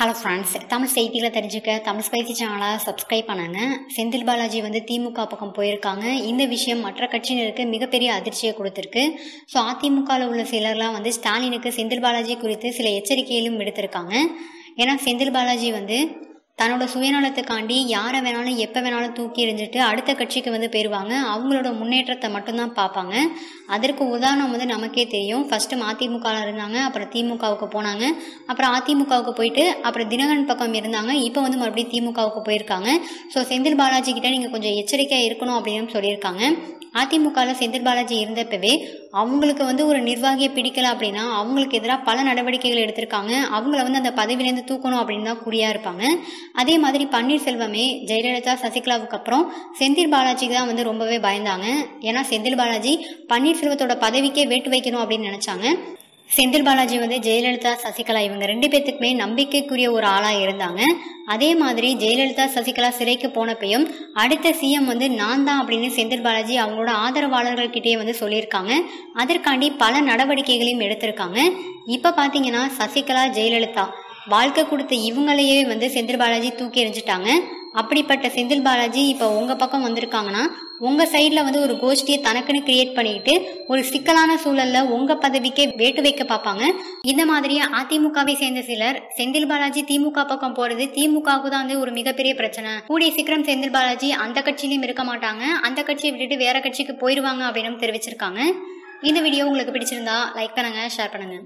Hello friends Tamil செய்திகளை தெரிஞ்சுக்க Tamil spicy சேனலை சப்ஸ்கிரைப் பண்ணுங்க. செந்தில் பாலாஜி வந்து திமுக பக்கம் போயிருக்காங்க. இந்த விஷயம் மற்ற கட்சியினருக்கு மிகப்பெரிய அதிர்ச்சியை கொடுத்துருக்கு. ஸோ அதிமுகவில் உள்ள சிலர்லாம் வந்து ஸ்டாலினுக்கு செந்தில் பாலாஜி குறித்து சில எச்சரிக்கையிலும் விடுத்திருக்காங்க. ஏன்னா செந்தில் பாலாஜி வந்து தன்னோட சுயநலத்துக்காண்டி யாரை வேணாலும் எப்போ வேணாலும் தூக்கி எறிஞ்சிட்டு அடுத்த கட்சிக்கு வந்து போயிடுவாங்க அவங்களோட முன்னேற்றத்தை மட்டும்தான் பார்ப்பாங்க. அதற்கு உதாரணம் வந்து நமக்கே தெரியும். ஃபஸ்ட்டு அதிமுகவில் இருந்தாங்க அப்புறம் திமுகவுக்கு போனாங்க. அப்புறம் அதிமுகவுக்கு போயிட்டு அப்புறம் தினகரன் பக்கம் இருந்தாங்க. இப்போ வந்து மறுபடியும் திமுகவுக்கு போயிருக்காங்க. ஸோ செந்தில் பாலாஜி கிட்ட நீங்கள் கொஞ்சம் எச்சரிக்கையாக இருக்கணும் அப்படின்னு சொல்லியிருக்காங்க. அதிமுகவில் செந்தில் பாலாஜி இருந்தப்பவே அவங்களுக்கு வந்து ஒரு நிர்வாகியை பிடிக்கல அப்படின்னா அவங்களுக்கு எதிராக பல நடவடிக்கைகள் எடுத்திருக்காங்க. அவங்கள வந்து அந்த பதவியிலேருந்து தூக்கணும் அப்படின்னு தான் குறியாக இருப்பாங்க. அதே மாதிரி பன்னீர்செல்வமே ஜெயலலிதா சசிகலாவுக்கு அப்புறம் செந்தில் பாலாஜிக்கு தான் வந்து ரொம்பவே பயந்தாங்க. ஏன்னா செந்தில் பாலாஜி பன்னீர்செல்வத்தோட பதவிக்கே வேட்டு வைக்கணும் அப்படின்னு நினச்சாங்க. செந்தில் பாலாஜி வந்து ஜெயலலிதா சசிகலா இவங்க ரெண்டு பேர்த்துக்குமே நம்பிக்கைக்குரிய ஒரு ஆளாக இருந்தாங்க. அதே மாதிரி ஜெயலலிதா சசிகலா சிறைக்கு போனப்பையும் அடுத்த சிஎம் வந்து நான் தான் அப்படின்னு செந்தில் பாலாஜி அவங்களோட ஆதரவாளர்கள்கிட்டயே வந்து சொல்லியிருக்காங்க. அதற்காண்டி பல நடவடிக்கைகளையும் எடுத்திருக்காங்க. இப்போ பார்த்தீங்கன்னா சசிகலா ஜெயலலிதா வாழ்க்கை கொடுத்த இவங்களையே வந்து செந்தில் பாலாஜி தூக்கி எறிஞ்சிட்டாங்க. அப்படிப்பட்ட செந்தில் பாலாஜி இப்போ உங்கள் பக்கம் வந்திருக்காங்கன்னா உங்கள் சைடில் வந்து ஒரு கோஷ்டியை தனக்குன்னு கிரியேட் பண்ணிட்டு ஒரு சிக்கலான சூழலில் உங்கள் பதவிக்கே வேட்டு வைக்க பார்ப்பாங்க. இந்த மாதிரி அதிமுகவை சேர்ந்த சிலர் செந்தில் பாலாஜி திமுக பக்கம் போகிறது திமுகவுக்கு தான் வந்து ஒரு மிகப்பெரிய பிரச்சனை. கூடிய சீக்கிரம் செந்தில் பாலாஜி அந்த கட்சியிலையும் இருக்க மாட்டாங்க. அந்த கட்சியை விட்டுட்டு வேற கட்சிக்கு போயிடுவாங்க அப்படின்னு தெரிவிச்சிருக்காங்க. இந்த வீடியோ உங்களுக்கு பிடிச்சிருந்தா லைக் பண்ணுங்க ஷேர் பண்ணுங்க.